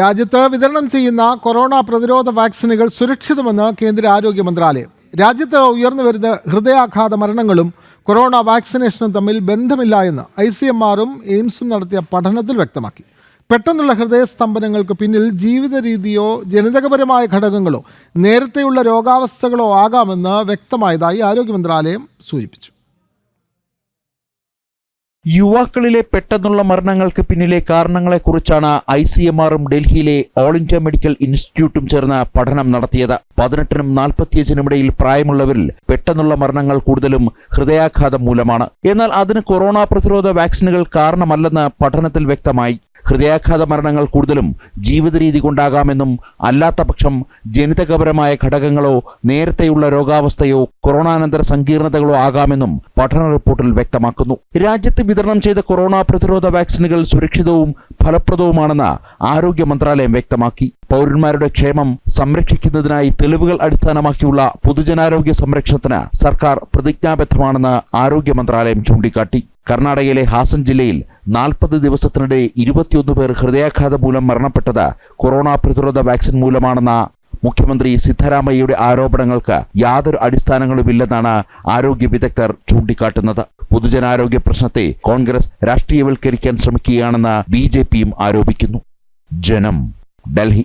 രാജ്യത്ത് വിതരണം ചെയ്യുന്ന കൊറോണ പ്രതിരോധ വാക്സിനുകൾ സുരക്ഷിതമെന്ന് കേന്ദ്ര ആരോഗ്യ മന്ത്രാലയം. രാജ്യത്ത് ഉയർന്നു വരുന്ന ഹൃദയാഘാത മരണങ്ങളും കൊറോണ വാക്സിനേഷനും തമ്മിൽ ബന്ധമില്ല എന്ന് ഐ സി എം ആറും എയിംസും നടത്തിയ പഠനത്തിൽ വ്യക്തമാക്കി. പെട്ടെന്നുള്ള ഹൃദയസ്തംഭനങ്ങൾക്ക് പിന്നിൽ ജീവിത രീതിയോ ജനിതകപരമായ ഘടകങ്ങളോ നേരത്തെയുള്ള രോഗാവസ്ഥകളോ ആകാമെന്ന് വ്യക്തമായതായി ആരോഗ്യ മന്ത്രാലയം സൂചിപ്പിച്ചു. യുവാക്കളിലെ പെട്ടെന്നുള്ള മരണങ്ങൾക്ക് പിന്നിലെ കാരണങ്ങളെക്കുറിച്ചാണ് ഐ സി എം ആറും ഡൽഹിയിലെ ഓൾ ഇന്ത്യ മെഡിക്കൽ ഇൻസ്റ്റിറ്റ്യൂട്ടും ചേർന്ന് പഠനം നടത്തിയത്. പതിനെട്ടിനും നാൽപ്പത്തിയഞ്ചിനും ഇടയിൽ പ്രായമുള്ളവരിൽ പെട്ടെന്നുള്ള മരണങ്ങൾ കൂടുതലും ഹൃദയാഘാതം മൂലമാണ്. എന്നാൽ അതിന് കൊറോണ പ്രതിരോധ വാക്സിനുകൾ കാരണമല്ലെന്ന് പഠനത്തിൽ വ്യക്തമായി. ഹൃദയാഘാത മരണങ്ങൾ കൂടുതലും ജീവിത രീതി കൊണ്ടാകാമെന്നും അല്ലാത്ത പക്ഷം ജനിതകപരമായ ഘടകങ്ങളോ നേരത്തെയുള്ള രോഗാവസ്ഥയോ കൊറോണാനന്തര സങ്കീർണതകളോ ആകാമെന്നും പഠന റിപ്പോർട്ടിൽ വ്യക്തമാക്കുന്നു. രാജ്യത്ത് വിതരണം ചെയ്ത കൊറോണ പ്രതിരോധ വാക്സിനുകൾ സുരക്ഷിതവും ഫലപ്രദവുമാണെന്ന് ആരോഗ്യ മന്ത്രാലയം വ്യക്തമാക്കി. പൗരന്മാരുടെ ക്ഷേമം സംരക്ഷിക്കുന്നതിനായി തെളിവുകൾ അടിസ്ഥാനമാക്കിയുള്ള പൊതുജനാരോഗ്യ സംരക്ഷണത്തിന് സർക്കാർ പ്രതിജ്ഞാബദ്ധമാണെന്ന് ആരോഗ്യ മന്ത്രാലയം ചൂണ്ടിക്കാട്ടി. കർണാടകയിലെ ഹാസൻ ജില്ലയിൽ നാൽപ്പത് ദിവസത്തിനിടെ ഇരുപത്തിയൊന്ന് പേർ ഹൃദയാഘാതം മൂലം മരണപ്പെട്ടത് കൊറോണ പ്രതിരോധ വാക്സിൻ മൂലമാണെന്ന മുഖ്യമന്ത്രി സിദ്ധരാമയ്യയുടെ ആരോപണങ്ങൾക്ക് യാതൊരു അടിസ്ഥാനങ്ങളുമില്ലെന്നാണ് ആരോഗ്യ വിദഗ്ധർ ചൂണ്ടിക്കാട്ടുന്നത്. പൊതുജനാരോഗ്യ പ്രശ്നത്തെ കോൺഗ്രസ് രാഷ്ട്രീയവൽക്കരിക്കാൻ ശ്രമിക്കുകയാണെന്ന് ബി ആരോപിക്കുന്നു. ജനം ഡൽഹി.